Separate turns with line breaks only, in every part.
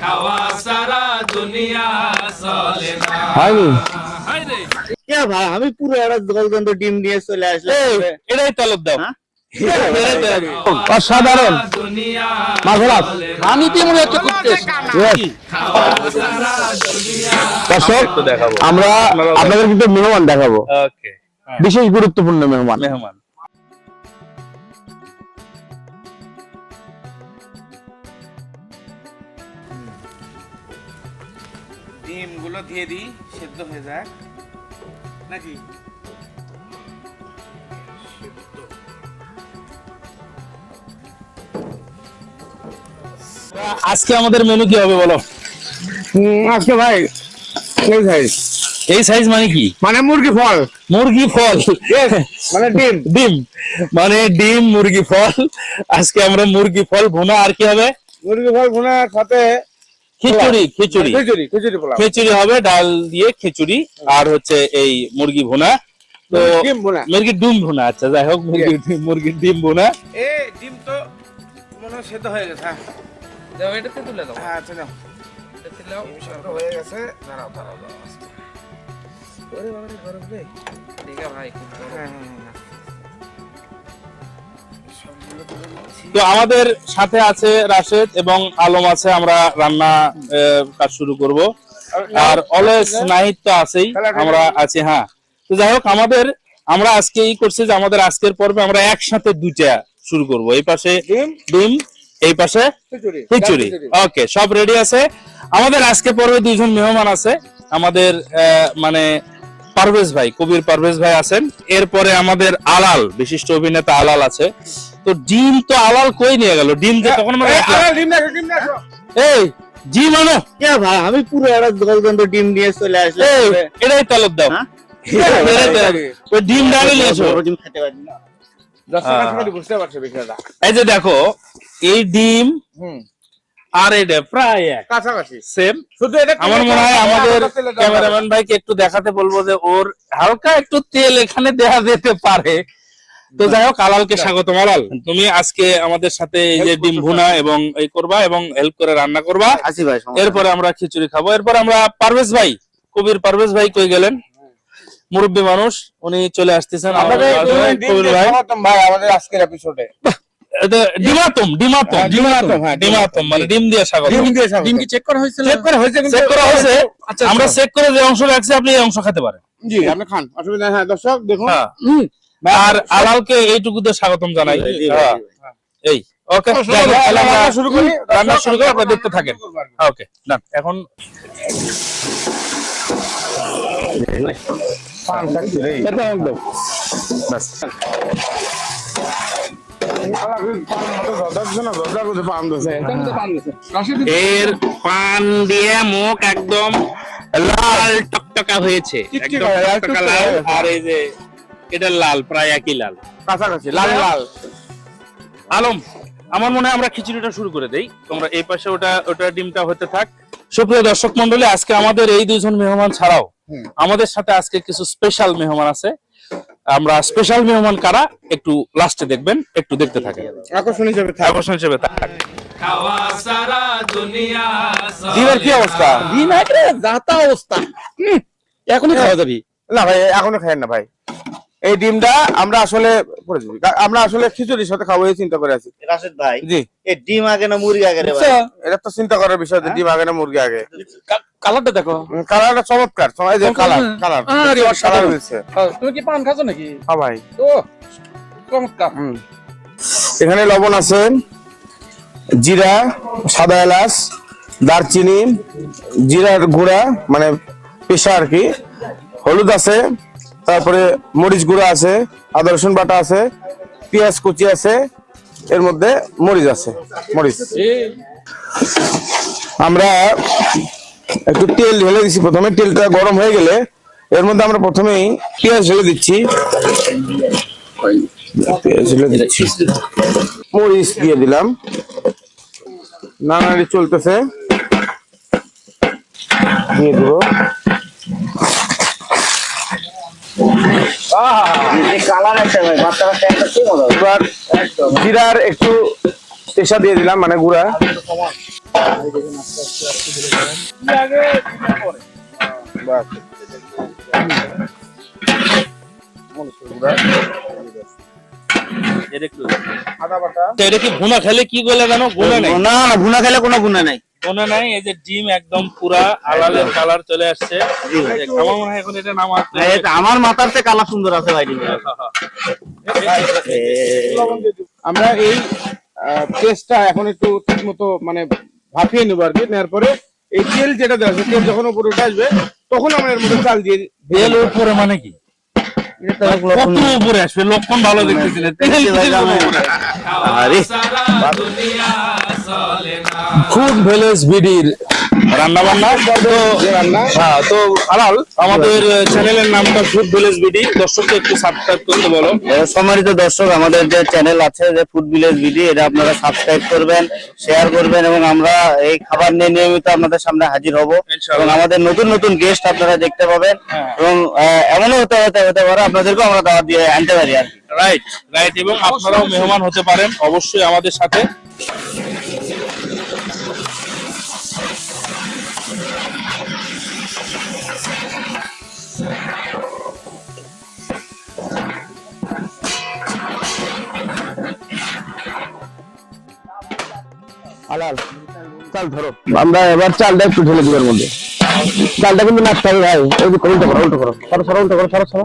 খাওয়া সারা দুনিয়া চলে না।
হয়নি?
হায় রে
কে ভাই আমি পুরো একটা গোলগন্ধ ডিম নিয়ে চলে আসলাম।
এটাই তলব দাও।
হ্যাঁ?
অসাধারণ। মাঝরাত।
আমি তো মনে হচ্ছে করতে
খাওয়া সারা দুনিয়া
দর্শক আমরা আপনাদের কিন্তু মেহমান দেখাবো। বিশেষ গুরুত্বপূর্ণ মেহমান।
মেহমান।
ডিমগুলো দিয়ে দিই সেদ্ধ হয়ে যাক। নাকি?
আজকে আমাদের মেনু কি হবে বলো?
আজকে ভাই এই সাইজ
এই সাইজ মানে কি?
মানে মুরগি ফল।
মুরগি ফল।
মানে ডিম।
ডিম। মানে ডিম মুরগি ফল। আজকে আমরা মুরগি ফল ভুনা আর কি হবে?
মুরগি ফল ভুনার সাথে
খিচুড়ি খিচুড়ি।
খিচুড়ি খিচুড়ি
খিচুড়ি হবে ডাল দিয়ে খিচুড়ি আর হচ্ছে এই মুরগি ভুনা। তো মুরগির ডিম ভুনা। আচ্ছা যাই হোক মুরগির ডিম- মুরগির ডিম ভুনা।
এ ডিম তো মনে হয় সেদ্ধ হয়ে গেছে হ্যাঁ।
দাও এটাতে তুলে দাও।
হ্যাঁ আচ্ছা
এটাতে দাও।
ডিম হয়ে গেছে দাঁড়াও দাঁড়াও দাঁড়াও। ওরে বাবা রে গরম রে
ঠিক আছে। ভাই
হ্যাঁ হ্যাঁ।
তো আমাদের সাথে আছে রাশেদ এবং আলম আছে আমরা রান্না কাজ শুরু করব। আর অলওয়েজ নাহিদ তো আছেই আমরা আছি হ্যাঁ। তো যাই হোক আমাদের আমরা আজকে এই করছি যে আমাদের আজকের পর্বে আমরা একসাথে দুইটা শুরু করব। এই পাশে
ডিম?
এই পাশে
খিচুড়ি।
ওকে সব রেডি আছে? আমাদের আজকে পর্বে দুইজন মেহমান আছে। আমাদের আহ, মানে পারভেজ ভাই কবির পারভেজ ভাই আছেন। এরপরে আমাদের আলাল বিশিষ্ট অভিনেতা আলাল আছে। তো ডিম তো আলাল কই নিয়ে গেল? ডিম যে তখন
এই,
আনো।
কে ভাই আমি পুরো একটা গোলগন্ধ ডিম নিয়ে চলে আসলাম।
এই এটাই তলব দাও
হ্যাঁ?
ওই ডিম ডালে নিয়ে এসো
ডিম খেতে পারি না।
হ্যাঁ।
আসলে
এই যে দেখো এই ডিম
হুম।
আর এটা প্রায়
কাছাকাছি।
সেম
শুধু এটা
আমার মনে হয় আমাদের ক্যামেরাম্যান ভাইকে একটু দেখাতে বলব যে ওর হালকা একটু তেল এখানে দেয়া যেতে পারে। তো যাই হোক আলালকে স্বাগত আলাল তুমি আজকে আমাদের সাথে এই যে ডিম ভুনা এবং এই করবা এবং হেল্প করে রান্না করবা।
আসি ভাই
এরপরে আমরা খিচুড়ি খাব। এরপর আমরা পারভেজ ভাই কবির পারভেজ ভাই কই গেলেন? মুরব্বী মানুষ উনি চলে আসতেছেন
আমাদের
কবির ভাই।
আমাদের আজকের এপিসোডে
ডিমাতম ডিমাতম
হ্যাঁ, ডিমাতম, হ্যাঁ,
ডিমাতম মানে ডিম দিয়ে স্বাগত
ডিম দিয়ে
ডিম কি চেক করা হয়েছিল
চেক করা হয়েছে
চেক করা হয়েছে।
আচ্ছা,
আমরা
আচ্ছা।
চেক করে যে অংশ রাখছি আপনি এই অংশ খেতে পারেন।
জি আপনি খান অসুবিধা হ্যাঁ দর্শক দেখুন।
হ্যাঁ। আর আলালকে এইটুকুতে স্বাগতম জানাই। হ্যাঁ, এই ওকে
রান্না শুরু করি।
রান্না শুরু করে আপনারা দেখতে থাকেন। ওকে ডান এখন।
এটা একদম।
ব্যাস এর পান দিয়ে মুখ একদম লাল টকটকা হয়েছে। একদম টকটকা লাল আর এই যে এটা লাল প্রায় একই লাল।
কাছাকাছি লাল লাল।
আলম আমার মনে হয় আমরা খিচুড়িটা শুরু করে দেই। তোমরা এই পাশে ওটা ওটা ডিমটা হতে থাক। সুপ্রিয় দর্শক মন্ডলী আজকে আমাদের এই দুজন মেহমান ছাড়াও আমাদের সাথে আজকে কিছু স্পেশাল মেহমান আছে। আমরা স্পেশাল মেহমান কারা একটু লাস্টে দেখবেন একটু দেখতে থাকেন।
আকর্ষণ হিসেবে
আকর্ষণ হিসেবে থাক।
খাওয়া সারা দুনিয়া
ডিমের কি অবস্থা?
দিন যাতা অবস্থা। হুম, এখনই খাওয়া যাবি।
না ভাই এখনও খাই না ভাই। এই ডিমটা আমরা আসলে। আমরা আসলে খিচুড়ির সাথে খাব এই চিন্তা করে আছি।
রাশেদ ভাই
জি।
এই ডিম আগে না মুরগি আগে রে ভাই?
এটা তো চিন্তা করার বিষয় যে ডিম আগে না মুরগি আগে।
কালারটা দেখো।
কালারটা চমৎকার। এই যে কালার কালার।
আরে, অসাধারণ।
হয়েছে।
তুমি কি পান খাচ্ছ নাকি?
হ্যাঁ ভাই।
ও চমৎকার।
এখানে লবণ আছে জিরা সাদা এলাচ দারচিনি জিরার গুঁড়া মানে পেশা আর কি। হলুদ আছে তারপরে মরিচ গুঁড়া আছে, আদা, রসুন বাটা আছে, পেঁয়াজ কুচি আছে, এর মধ্যে মরিচ আছে, মরিচ। আমরা একটু তেল ঢেলে দিচ্ছি প্রথমে, তেলটা গরম হয়ে গেলে এর মধ্যে আমরা প্রথমেই পেঁয়াজ ঢেলে দিচ্ছি। পেঁয়াজ ঢেলে দিচ্ছি। মরিচ দিয়ে দিলাম। নানারি চলতেছে। দিয়ে দেবো
কালার একটা ভাই বাচ্চা বাচ্চা একটা কি মজা
এবার জিরার একটু পেশা দিয়ে দিলাম মানে গুঁড়া।
এটা একটু তো এটা কি ভুনা খেলে কি বলে জানো? গুণা নেই?
না না ভুনা খেলে কোনো গুণা নাই।
গুণা নাই এই যে ডিম একদম পুরা আলালের কালার চলে আসছে। আমার মনে হয় এখন এটা নাম আসছে
আমার মাথার চেয়ে কালা সুন্দর আছে ভাই
আমরা এই পেস্টটা এখন একটু ঠিক মতো মানে ভাপিয়ে নেব আর কি নেওয়ার পরে এই তেল যেটা দেওয়া তেল যখন উপরে উঠে আসবে তখন আমরা এর মধ্যে চাল দিয়ে
তেল উপরে মানে কি? কত উপরে আসবে? লক্ষণ ভালো দেখতেছিলেন তেল উপরে?
আরে। ফুড ভিলেজ বিডির
রান্না বান্না তো হ্যাঁ তো আলাল আমাদের চ্যানেলের নামটা ফুড ভিলেজ বিডি দর্শককে একটু সাবস্ক্রাইব করতে বলো।
সম্মানিত দর্শক আমাদের যে চ্যানেল আছে যে ফুড ভিলেজ বিডি এটা আপনারা সাবস্ক্রাইব করবেন শেয়ার করবেন এবং আমরা এই খাবার নিয়ে নিয়মিত আপনাদের সামনে হাজির হব।
ইনশাআল্লাহ।
এবং আমাদের নতুন নতুন গেস্ট আপনারা দেখতে পাবেন।
হ্যাঁ।
এবং আহ, এমনও হতে হতে হতে পারে আপনাদেরকেও আমরা দাওয়াত দিয়ে আনতে পারি আর
রাইট রাইট এবং আপনারাও মেহমান হতে পারেন অবশ্যই আমাদের সাথে।
আলাল, চাল ধরো। আমরা এবার চালটা একটু ঢেলে দিব এর মধ্যে। চালটা কিন্তু নাচতে হবে ভাই এই যে উল্টো করো উল্টো করো। সরো সরো, উল্টো করো, সরো সরো।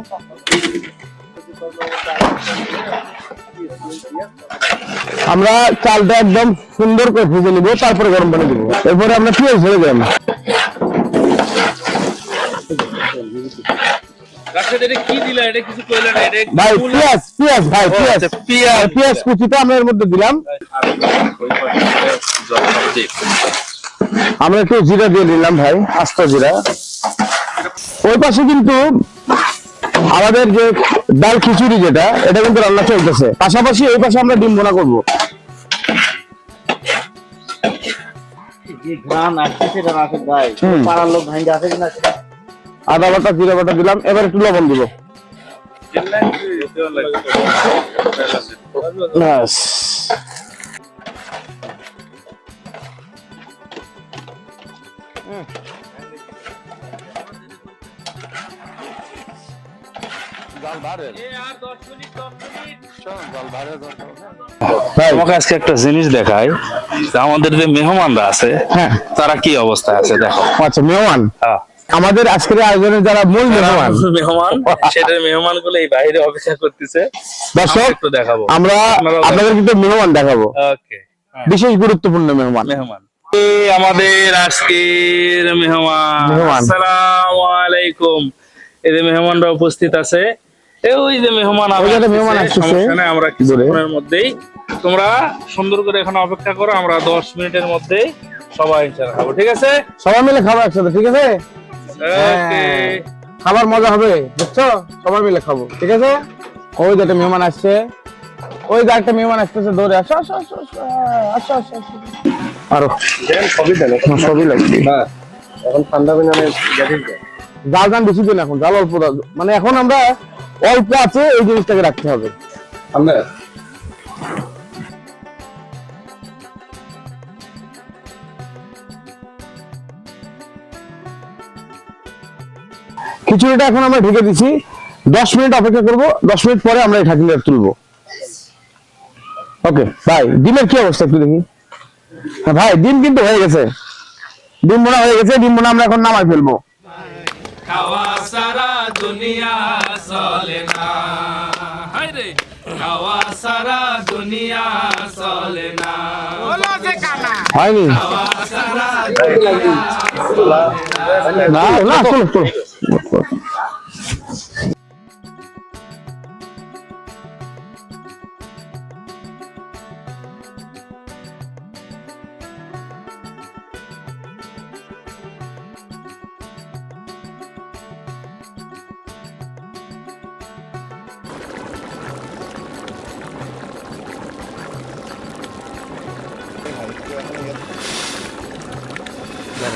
আমরা চালটা একদম সুন্দর করে ভেজে নিব, তারপরে গরম পানি দিব। এরপরে আমরা পেঁয়াজ ঢেলে দিলাম
রাশেদ এটা কি দিলা? এটা কিছু কইলা না এটা
ভাই পেঁয়াজ পেঁয়াজ ভাই পেঁয়াজ।
আচ্ছা, পেঁয়াজ।
পেঁয়াজ কুচিটা আমরা এর মধ্যে দিলাম। আমরা একটু জিরা দিয়ে দিলাম ভাই আস্ত জিরা। ওই পাশে কিন্তু আমাদের যে ডাল খিচুড়ি যেটা এটা কিন্তু রান্না চলতেছে। পাশাপাশি ওই পাশে আমরা ডিম বোনা করব।
ঘ্রাণ গায়ে
হুম।
পাড়ার লোক ভাঙ্গে আছে কিনা সেটা?
আদা বাটা জিরা বাটা দিলাম এবার একটু লবণ দিব।
তোমাকে আজকে একটা জিনিস দেখাই আমাদের যে মেহমানরা আছে
হ্যাঁ।
তারা কি অবস্থায় আছে দেখো।
আচ্ছা মেহমান?
হ্যাঁ।
আমাদের আজকের আয়োজনে যারা মূল মেহমান
মেহমান সেটার মেহমানগুলো এই বাইরে অপেক্ষা করতেছে।
দর্শক
একটু দেখাবো।
আমরা আপনাদের কিন্তু মেহমান দেখাবো।
ওকে
বিশেষ গুরুত্বপূর্ণ মেহমান।
মেহমান। আমাদের আজকের মেহমান। আসসালামু আলাইকুম এই যে মেহমানরা উপস্থিত আছে এই ওই যে মেহমান
মেহমান
নাই আমরা। কিছুক্ষণের মধ্যেই তোমরা সুন্দর করে এখানে অপেক্ষা করো আমরা দশ মিনিটের মধ্যেই সবাই ইনশাআল্লাহ খাব ঠিক আছে?
সবাই মিলে খাব একসাথে ঠিক আছে? খাবার মজা হবে বুঝছ? সবাই মিলে খাব ঠিক আছে? ওই যে একটা মেহমান আসছে। ওই যে একটা মেহমান আসতেছে দৌড়ে আসো আসো আসো আসো আসো আরও। সবই দেন সবই লাগবে।
এখন ঠান্ডা আমি
জাল দান বেশি দিন এখন জাল অল্প মানে এখন আমরা অল্প আছে এই জিনিসটাকে রাখতে হবে।
আমরা
খিচুড়িটা এখন আমরা ঢেকে দিচ্ছি দশ মিনিট অপেক্ষা করব। দশ মিনিট পরে আমরা এই ঢাকনিটা তুলবো। ওকে ভাই, ডিমের কি অবস্থা একটু দেখি। হ্যাঁ ভাই, ডিম কিন্তু হয়ে গেছে। ডিম বোনা হয়ে গেছে, ডিম মোনা আমরা এখন নামাই ফেলব।
খাওয়া সারা দুনিয়া চলে না। খাওয়া সারা দুনিয়া চলে না।
হয়নি? না না চলো চলো।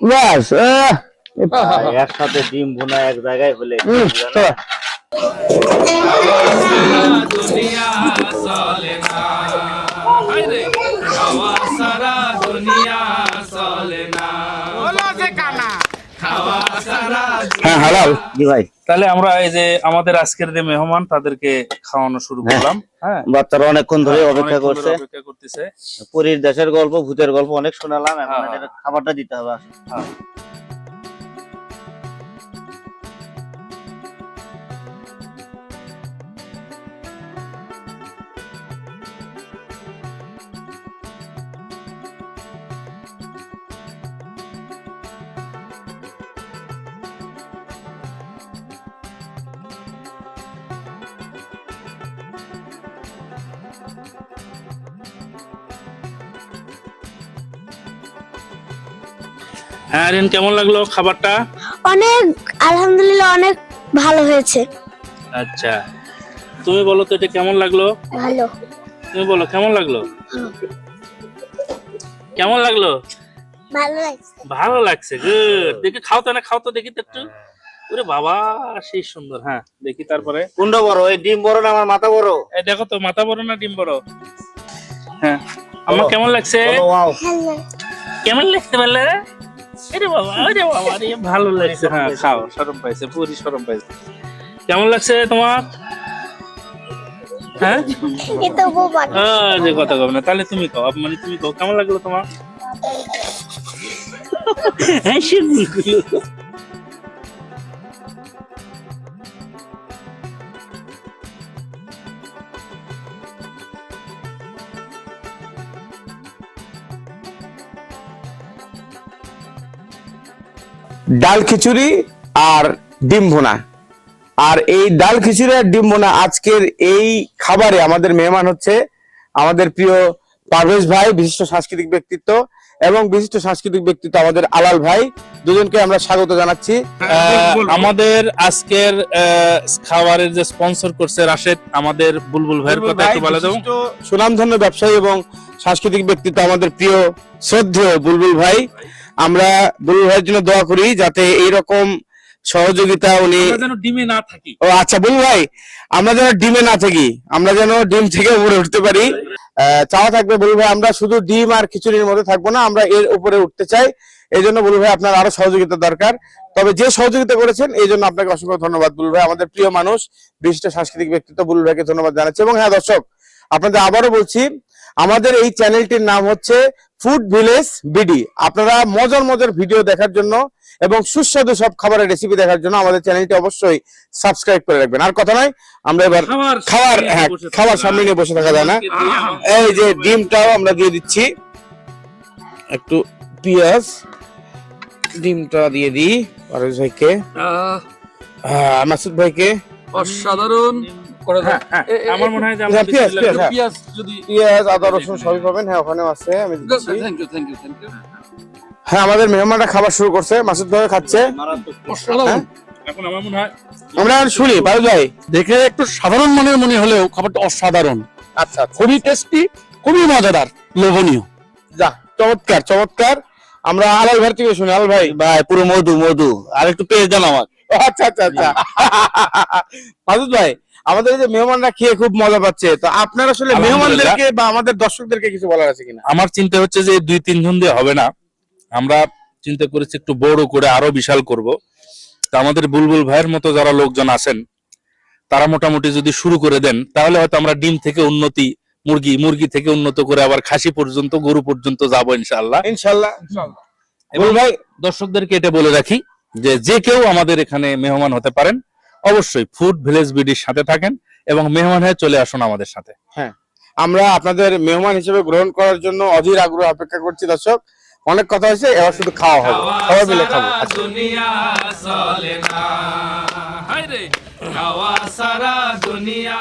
বাস আহ,
ভাই, একসাথে ডিম ভুনা এক জায়গায় হলে
চলো।
দুনিয়া চলে না
হ্যাঁ হালাল।
জি ভাই।
তাহলে আমরা এই যে আমাদের আজকের যে মেহমান তাদেরকে খাওয়ানো শুরু করলাম। হ্যাঁ।
বাচ্চারা অনেকক্ষণ ধরে অপেক্ষা করছে।
অপেক্ষা করতেছে।
পুরীর দেশের গল্প ভূতের গল্প অনেক শোনালাম এখন
হ্যাঁ।
খাবারটা দিতে হবে। আসলে।
হ্যাঁ রিন কেমন লাগল খাবারটা?
অনেক আলহামদুলিল্লাহ অনেক ভালো হয়েছে।
আচ্ছা। তুমি বলো তো এটা কেমন লাগল?
ভালো।
তুমি বলো কেমন লাগল? কেমন লাগল?
ভালো লাগছে।
ভালো লাগছে গুড দেখি খাও তো না খাও তো দেখি তো একটু। ওরে বাবা সেই সুন্দর হ্যাঁ দেখি তারপরে।
কোনটা বড়? এই ডিম বড় না আমার মাথা বড়?
এই দেখো তো মাথা বড় না ডিম বড়? হ্যাঁ আমার কেমন লাগছে? কেমন লাগছে বলে আরে বাবা আরে বাবা আরে ভালো লাগছে হ্যাঁ খাও শরম পাইছে পুরি শরম পাইছে। কেমন লাগছে তোমার? হ্যাঁ? কথা কব না তাহলে তুমি কও মানে তুমি কও কেমন লাগল তোমার? হ্যাঁ সেগুলো
ডাল খিচুড়ি আর ডিম ভোনা। আর এই ডাল খিচুড়ি আর ডিম ভোনা আজকের এই খাবারে আমাদের মেহমান হচ্ছে আমাদের প্রিয় পারভেশ ভাই, বিশিষ্ট সাংস্কৃতিক ব্যক্তিত্ব এবং বিশিষ্ট সাংস্কৃতিক ব্যক্তিত্ব আমাদের আলাল ভাই। দুজনকে আমরা স্বাগত জানাচ্ছি।
আহ, আমাদের আজকের খাবারের যে স্পন্সর করছে রাশেদ আমাদের বুলবুল ভাইয়ের কথা একটু বলে দেব।
সুনামধন্য ব্যবসায়ী এবং সাংস্কৃতিক ব্যক্তিত্ব আমাদের প্রিয় শ্রদ্ধেয় বুলবুল ভাই। আমরা বুলবুল ভাইয়ের জন্য দোয়া করি যাতে এইরকম সহযোগিতা উনি
যেন ডিমে না থাকি।
ও আচ্ছা বুলবুল ভাই আমরা যেন ডিমে না থাকি আমরা যেন ডিম থেকে উপরে উঠতে পারি। চাওয়া থাকবে বুলবুল ভাই আমরা শুধু ডিম আর খিচুড়ির মধ্যে থাকব না আমরা এর উপরে উঠতে চাই। এই জন্য বুলবুল ভাই আপনার আরও সহযোগিতা দরকার। তবে যে সহযোগিতা করেছেন এই জন্য আপনাকে অসংখ্য ধন্যবাদ বুলবুল ভাই। আমাদের প্রিয় মানুষ বিশিষ্ট সাংস্কৃতিক ব্যক্তিত্ব বুলবুল ভাইকে ধন্যবাদ জানাচ্ছি। এবং হ্যাঁ দর্শক আপনাদের আবারও বলছি আমাদের এই চ্যানেলটির নাম হচ্ছে ফুড ভিলেজ বিডি আপনারা মজার মজার ভিডিও দেখার জন্য এবং সুস্বাদু সব খাবারের রেসিপি দেখার জন্য আমাদের চ্যানেলটি অবশ্যই সাবস্ক্রাইব করে রাখবেন। আর কথা নয় আমরা এবার
খাবার
খাবার
সামনে
হ্যাঁ খাবার সামনে নিয়ে বসে থাকা যায় না। এই যে ডিমটাও আমরা দিয়ে দিচ্ছি। একটু পেঁয়াজ ডিমটা দিয়ে দিই পারভেজ ভাইকে।
আহ,
মাসুদ ভাইকে।
অসাধারণ। করে।
হ্যাঁ, হ্যাঁ,
এ- এ-
আমার মনে হয় যে
হ্যাঁ,
আমরা
পেঁয়াজ,
বিসমিল্লাহ
পেঁয়াজ, হ্যাঁ।
পেঁয়াজ যদি
পেঁয়াজ আদা রসুন সবই পাবেন। হ্যাঁ ওখানেও আছে আমি দিচ্ছি
thank you thank you thank you
হ্যাঁ আমাদের মেহমানরা খাবার শুরু করছে মাসুদ ভাই খাচ্ছে।
এখন আমার মনে হয়
আমরা শুনি পারভেজ ভাই।
দেখে একটু সাধারণ মনের মনে হলেও খাবারটা অসাধারণ।
আচ্ছা আচ্ছা।
খুবই টেস্টি খুবই মজাদার লোভনীয়।
যা চমৎকার চমৎকার। আমরা আলাল ভাই থেকে শুনি। আলাল ভাই।
ভাই পুরো মধু মধু। আর একটু পেয়ে দেন আমার
আচ্ছা আচ্ছা আচ্ছা। মাসুদ ভাই আমাদের যে মেহমানরা খেয়ে খুব মজা পাচ্ছে তো আপনার আসলে মেহমানদেরকে বা আমাদের দর্শকদেরকে কিছু বলার আছে কিনা?
আমার চিন্তা হচ্ছে যে দুই তিনজন দিয়ে হবে না। আমরা চিন্তা করেছি একটু বড় করে আরও বিশাল করব। তা আমাদের বুলবুল ভাইয়ের মতো যারা লোকজন আছেন তারা মোটামুটি যদি শুরু করে দেন তাহলে হয়তো আমরা ডিম থেকে উন্নতি মুরগি মুরগি থেকে উন্নত করে আবার খাসি পর্যন্ত গরু পর্যন্ত যাব ইনশাআল্লাহ।
ইনশাল্লাহ
এবং ভাই দর্শকদেরকে এটা বলে রাখি যে যে কেউ আমাদের এখানে মেহমান হতে পারেন অবশ্যই ফুড ভিলেজ বিডির সাথে থাকেন এবং মেহমান হয়ে চলে আসুন আমাদের সাথে।
হ্যাঁ আমরা আপনাদের মেহমান হিসেবে গ্রহণ করার জন্য অধীর আগ্রহ অপেক্ষা করছি দর্শক। অনেক কথা হয়েছে এবার শুধু খাওয়া হবে। সবাই মিলে খাব।
না। খাওয়া সারা দুনিয়া